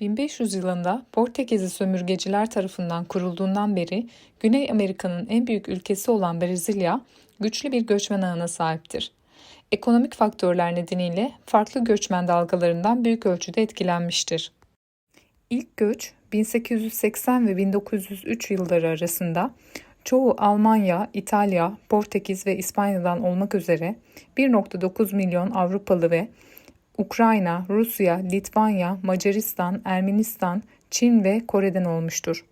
1500 yılında Portekizli sömürgeciler tarafından kurulduğundan beri Güney Amerika'nın en büyük ülkesi olan Brezilya, güçlü bir göçmen ağına sahiptir. Ekonomik faktörler nedeniyle farklı göçmen dalgalarından büyük ölçüde etkilenmiştir. İlk göç 1880 ve 1903 yılları arasında çoğu Almanya, İtalya, Portekiz ve İspanya'dan olmak üzere 1.9 milyon Avrupalı ve Ukrayna, Rusya, Litvanya, Macaristan, Ermenistan, Çin ve Kore'den olmuştur.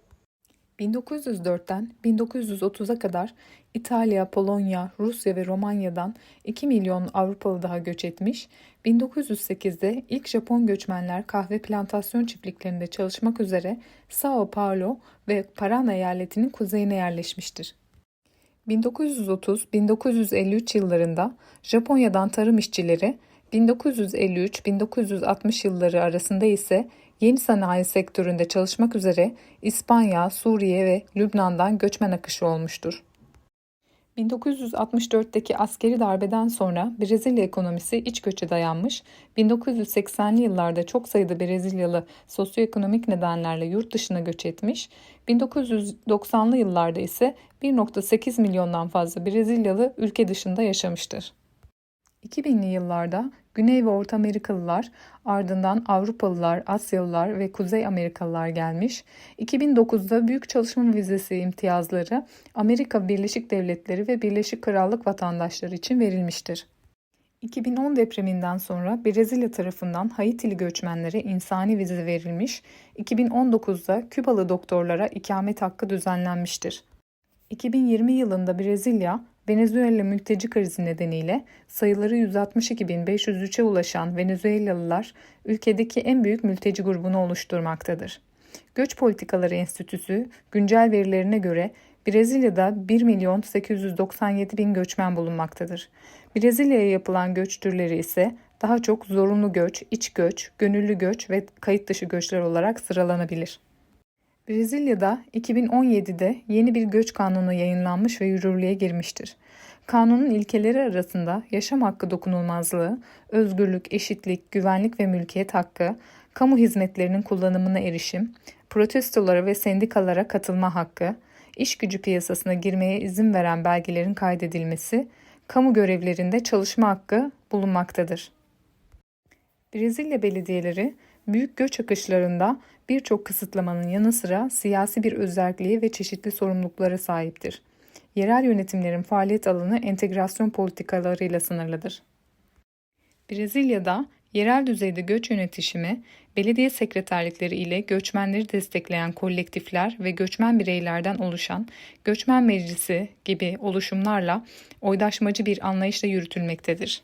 1904'ten 1930'a kadar İtalya, Polonya, Rusya ve Romanya'dan 2 milyon Avrupalı daha göç etmiş, 1908'de ilk Japon göçmenler kahve plantasyon çiftliklerinde çalışmak üzere Sao Paulo ve Paraná eyaletinin kuzeyine yerleşmiştir. 1930-1953 yıllarında Japonya'dan tarım işçileri, 1953-1960 yılları arasında ise yeni sanayi sektöründe çalışmak üzere İspanya, Suriye ve Lübnan'dan göçmen akışı olmuştur. 1964'teki askeri darbeden sonra Brezilya ekonomisi iç göçe dayanmış, 1980'li yıllarda çok sayıda Brezilyalı sosyoekonomik nedenlerle yurt dışına göç etmiş, 1990'lı yıllarda ise 1.8 milyondan fazla Brezilyalı ülke dışında yaşamıştır. 2000'li yıllarda Güney ve Orta Amerikalılar, ardından Avrupalılar, Asyalılar ve Kuzey Amerikalılar gelmiş. 2009'da büyük çalışma vizesi imtiyazları Amerika Birleşik Devletleri ve Birleşik Krallık vatandaşları için verilmiştir. 2010 depreminden sonra Brezilya tarafından Haitili göçmenlere insani vize verilmiş, 2019'da Kübalı doktorlara ikamet hakkı düzenlenmiştir. 2020 yılında Brezilya, Venezuela mülteci krizi nedeniyle sayıları 162.503'e ulaşan Venezuelalılar ülkedeki en büyük mülteci grubunu oluşturmaktadır. Göç Politikaları Enstitüsü güncel verilerine göre Brezilya'da 1 milyon 897 bin göçmen bulunmaktadır. Brezilya'ya yapılan göç türleri ise daha çok zorunlu göç, iç göç, gönüllü göç ve kayıt dışı göçler olarak sıralanabilir. Brezilya'da 2017'de yeni bir göç kanunu yayınlanmış ve yürürlüğe girmiştir. Kanunun ilkeleri arasında yaşam hakkı dokunulmazlığı, özgürlük, eşitlik, güvenlik ve mülkiyet hakkı, kamu hizmetlerinin kullanımına erişim, protestolara ve sendikalara katılma hakkı, iş gücü piyasasına girmeye izin veren belgelerin kaydedilmesi, kamu görevlerinde çalışma hakkı bulunmaktadır. Brezilya belediyeleri büyük göç akışlarında birçok kısıtlamanın yanı sıra siyasi bir özelliğe ve çeşitli sorumluluklara sahiptir. Yerel yönetimlerin faaliyet alanı entegrasyon politikalarıyla sınırlıdır. Brezilya'da yerel düzeyde göç yönetişimi, belediye sekreterlikleri ile göçmenleri destekleyen kolektifler ve göçmen bireylerden oluşan göçmen meclisi gibi oluşumlarla oydaşmacı bir anlayışla yürütülmektedir.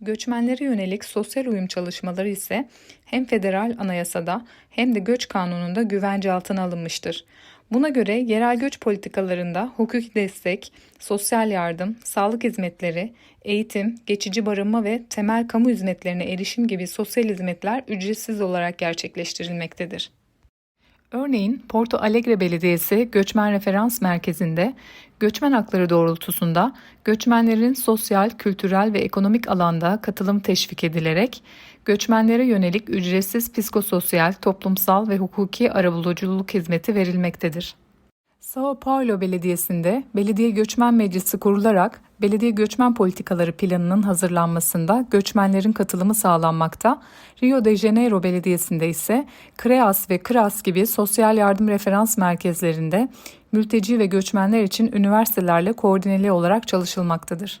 Göçmenlere yönelik sosyal uyum çalışmaları ise hem federal anayasada hem de göç kanununda güvence altına alınmıştır. Buna göre yerel göç politikalarında hukuki destek, sosyal yardım, sağlık hizmetleri, eğitim, geçici barınma ve temel kamu hizmetlerine erişim gibi sosyal hizmetler ücretsiz olarak gerçekleştirilmektedir. Örneğin Porto Alegre Belediyesi Göçmen Referans Merkezi'nde göçmen hakları doğrultusunda göçmenlerin sosyal, kültürel ve ekonomik alanda katılım teşvik edilerek göçmenlere yönelik ücretsiz psikososyal, toplumsal ve hukuki arabuluculuk hizmeti verilmektedir. Sao Paulo Belediyesi'nde Belediye Göçmen Meclisi kurularak belediye göçmen politikaları planının hazırlanmasında göçmenlerin katılımı sağlanmakta. Rio de Janeiro Belediyesi'nde ise CREAS ve CRAS gibi sosyal yardım referans merkezlerinde mülteci ve göçmenler için üniversitelerle koordineli olarak çalışılmaktadır.